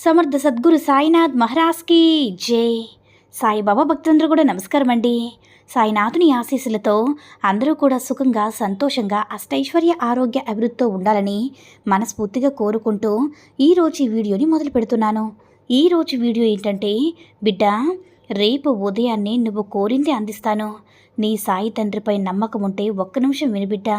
Samartha Sadguru Sainath మహారాజ్కి. జై. సాయిబాబా భక్తులందరూ కూడా నమస్కారం అండి సాయినాథుని ఆశీస్సులతో అందరూ కూడా సుఖంగా సంతోషంగా అష్టైశ్వర్య ఆరోగ్య అభివృద్ధితో ఉండాలని మనస్ఫూర్తిగా కోరుకుంటూ ఈరోజు ఈ వీడియోని మొదలు పెడుతున్నాను. ఈరోజు వీడియో ఏంటంటే బిడ్డ రేపు ఉదయాన్నే నువ్వు కోరింది అందిస్తాను. నీ సాయి తండ్రిపై నమ్మకం ఉంటే ఒక్క నిమిషం వినిబిడ్డా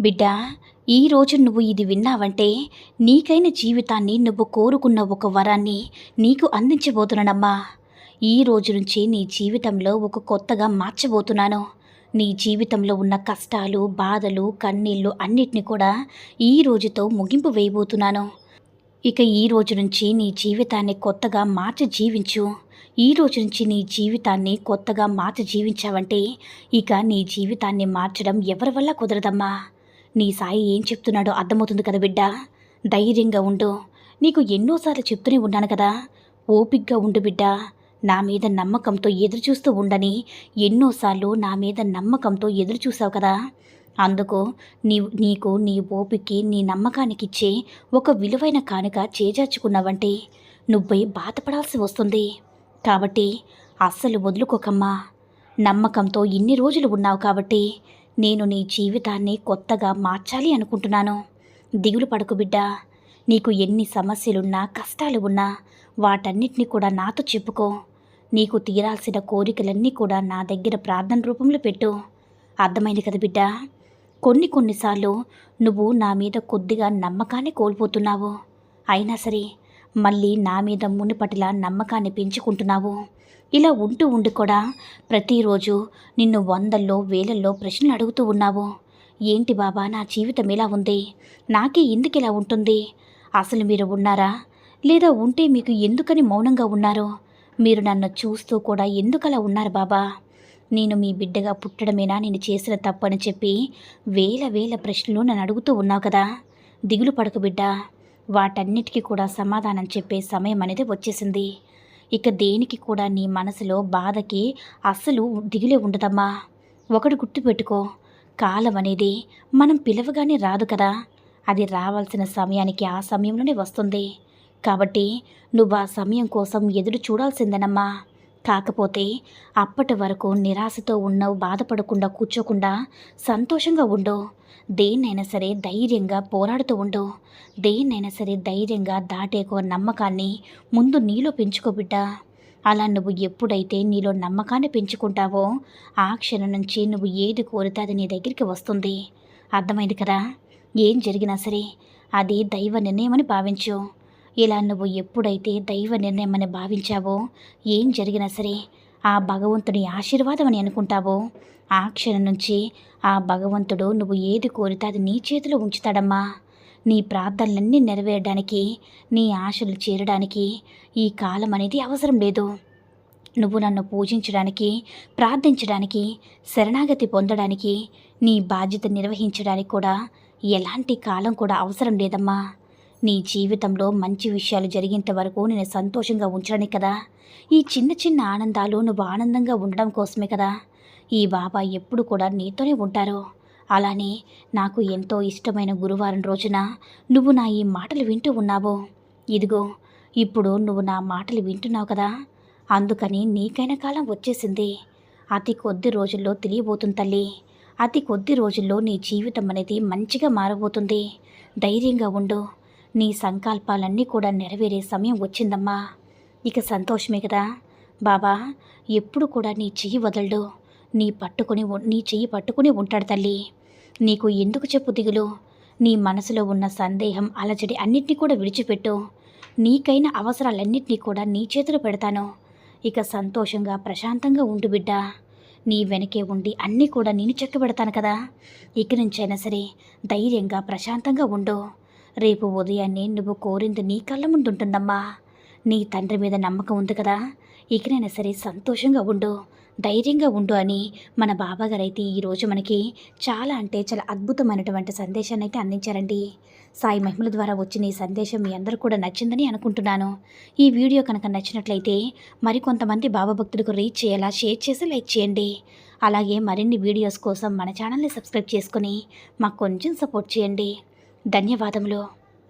బిడ్డ ఈరోజు నువ్వు ఇది విన్నావంటే నీకైన జీవితాన్ని నువ్వు కోరుకున్న ఒక వరాన్ని నీకు అందించబోతున్నానమ్మా. ఈ రోజు నుంచి నీ జీవితంలో ఒక కొత్తగా మార్చబోతున్నాను. నీ జీవితంలో ఉన్న కష్టాలు బాధలు కన్నీళ్ళు అన్నిటిని కూడా ఈ రోజుతో ముగింపు వేయబోతున్నాను. ఇక ఈ రోజు నుంచి నీ జీవితాన్ని కొత్తగా మార్చి జీవించు. ఈ రోజు నుంచి నీ జీవితాన్ని కొత్తగా మార్చి జీవించావంటే ఇక నీ జీవితాన్ని మార్చడం ఎవరి వల్ల కుదరదమ్మా? నీ సాయి ఏం చెప్తున్నాడో అర్థమవుతుంది కదా బిడ్డ. ధైర్యంగా ఉండు. నీకు ఎన్నోసార్లు చెప్తూనే ఉన్నాను కదా. ఓపిగ్గా ఉండు బిడ్డ. నా మీద నమ్మకంతో ఎదురు చూస్తూ ఉండని ఎన్నోసార్లు నా మీద నమ్మకంతో ఎదురు చూసావు కదా. అందుకు నీ నీకు నీ ఓపికి నీ నమ్మకానికిచ్చే ఒక విలువైన కానుక చేజార్చుకున్నావంటే నువ్వై బాధపడాల్సి వస్తుంది. కాబట్టి అస్సలు వదులుకోకమ్మా. నమ్మకంతో ఇన్ని రోజులు ఉన్నావు కాబట్టి నేను నీ జీవితాన్ని కొత్తగా మార్చాలి అనుకుంటున్నాను. దిగులు పడకు బిడ్డ. నీకు ఎన్ని సమస్యలున్నా కష్టాలు ఉన్నా వాటన్నిటిని కూడా నాతో చెప్పుకో. నీకు తీరాల్సిన కోరికలన్నీ కూడా నా దగ్గర ప్రార్థన రూపంలో పెట్టు. అర్థమైంది కదా బిడ్డ. కొన్ని కొన్నిసార్లు నువ్వు నా మీద కొద్దిగా నమ్మకాన్ని కోల్పోతున్నావు. అయినా సరే మళ్ళీ నా మీద మునిపటిలా నమ్మకాన్ని పెంచుకుంటున్నావు. ఇలా ఉంటూ ఉండి కూడా ప్రతిరోజు నిన్ను వందల్లో వేలల్లో ప్రశ్నలు అడుగుతూ ఉన్నావు. ఏంటి బాబా నా జీవితం ఎలా ఉంది? నాకే ఎందుకు ఇలా ఉంటుంది? అసలు మీరు ఉన్నారా? లేదా ఉంటే మీకు ఎందుకని మౌనంగా ఉన్నారు? మీరు నన్ను చూస్తూ కూడా ఎందుకలా ఉన్నారు బాబా? నేను మీ బిడ్డగా పుట్టడమేనా? నేను చేసిన తప్పని చెప్పి వేల వేల ప్రశ్నలు నన్ను అడుగుతూ ఉన్నావు కదా? దిగులు పడకు బిడ్డ. వాటన్నిటికీ కూడా సమాధానం చెప్పే సమయం అనేది వచ్చేసింది. ఇక దేనికి కూడా నీ మనసులో బాధకి అస్సలు దిగులే ఉండదమ్మా. ఒకటి గుర్తుపెట్టుకో కాలం అనేది మనం పిలవగానే రాదు కదా. అది రావాల్సిన సమయానికి ఆ సమయంలోనే వస్తుంది. కాబట్టి నువ్వు ఆ సమయం కోసం ఎదురు చూడాల్సిందేనమ్మా. కాకపోతే అప్పటి వరకు నిరాశతో ఉన్నావు బాధపడకుండా కూర్చోకుండా సంతోషంగా ఉండు. దేన్నైనా సరే ధైర్యంగా పోరాడుతూ ఉండు. దేన్నైనా సరే ధైర్యంగా దాటేకో నమ్మకాన్ని ముందు నీలో పెంచుకోబిడ్డా అలా నువ్వు ఎప్పుడైతే నీలో నమ్మకాన్ని పెంచుకుంటావో ఆ క్షణం నుంచి నువ్వు ఏది కోరితే అది నీ దగ్గరికి వస్తుంది. అర్థమైంది కదా? ఏం జరిగినా సరే అది దైవ నిర్ణయమని భావించు. ఇలా నువ్వు ఎప్పుడైతే దైవ నిర్ణయమని భావించావో ఏం జరిగినా సరే ఆ భగవంతుని ఆశీర్వాదం అని అనుకుంటావో ఆ క్షణం నుంచి ఆ భగవంతుడు నువ్వు ఏది కోరితే అది నీ చేతిలో ఉంచుతాడమ్మా. నీ ప్రార్థనలన్నీ నెరవేరడానికి నీ ఆశలు చేరడానికి ఈ కాలం అనేది అవసరం లేదు. నువ్వు నన్ను పూజించడానికి ప్రార్థించడానికి శరణాగతి పొందడానికి నీ బాధ్యత నిర్వహించడానికి కూడా ఎలాంటి కాలం కూడా అవసరం లేదమ్మా. నీ జీవితంలో మంచి విషయాలు జరిగేంత వరకు నేను సంతోషంగా ఉంచడానికి కదా. ఈ చిన్న చిన్న ఆనందాలు నువ్వు ఆనందంగా ఉండడం కోసమే కదా. ఈ బాబా ఎప్పుడు కూడా నీతోనే ఉంటారు. అలానే నాకు ఎంతో ఇష్టమైన గురువారం రోజున నువ్వు నా ఈ మాటలు వింటూ ఉన్నావు. ఇదిగో ఇప్పుడు నువ్వు నా మాటలు వింటున్నావు కదా. అందుకని నీకైన కాలం వచ్చేసింది. అతి కొద్ది రోజుల్లో తెలియబోతుంది తల్లి. అతి కొద్ది రోజుల్లో నీ జీవితం అనేది మంచిగా మారబోతుంది. ధైర్యంగా ఉండు. నీ సంకల్పాలన్నీ కూడా నెరవేరే సమయం వచ్చిందమ్మా. ఇక సంతోషమే కదా. బాబా ఎప్పుడు కూడా నీ చెయ్యి వదలడు. నీ పట్టుకుని నీ చెయ్యి పట్టుకుని ఉంటాడు తల్లి. నీకు ఎందుకు చెప్పు దిగులు? నీ మనసులో ఉన్న సందేహం అలజడి అన్నిటినీ కూడా విడిచిపెట్టు. నీకైన అవసరాలన్నింటినీ కూడా నీ చేతిలో పెడతాను. ఇక సంతోషంగా ప్రశాంతంగా ఉండు బిడ్డ. నీ వెనకే ఉండి అన్నీ కూడా నేను చెక్కబెడతాను కదా. ఇక నుంచైనా సరే ధైర్యంగా ప్రశాంతంగా ఉండు. రేపు ఉదయాన్నే నువ్వు కోరింది నీ కళ్ళ ముందు ఉంటుందమ్మా నీ తండ్రి మీద నమ్మకం ఉంది కదా. ఇకనైనా సరే సంతోషంగా ఉండు. ధైర్యంగా ఉండు అని మన బాబాగారు అయితే ఈరోజు మనకి చాలా అంటే చాలా అద్భుతమైనటువంటి సందేశాన్ని అయితే అందించారండి. సాయి మహిమల ద్వారా వచ్చిన ఈ సందేశం మీ అందరూ కూడా నచ్చిందని అనుకుంటున్నాను. ఈ వీడియో కనుక నచ్చినట్లయితే మరికొంతమంది బాబా భక్తులకు రీచ్ చేయాలా షేర్ చేసి లైక్ చేయండి. అలాగే మరిన్ని వీడియోస్ కోసం మన ఛానల్ని సబ్స్క్రైబ్ చేసుకొని మాకు కొంచెం సపోర్ట్ చేయండి. ధన్యవాదములు.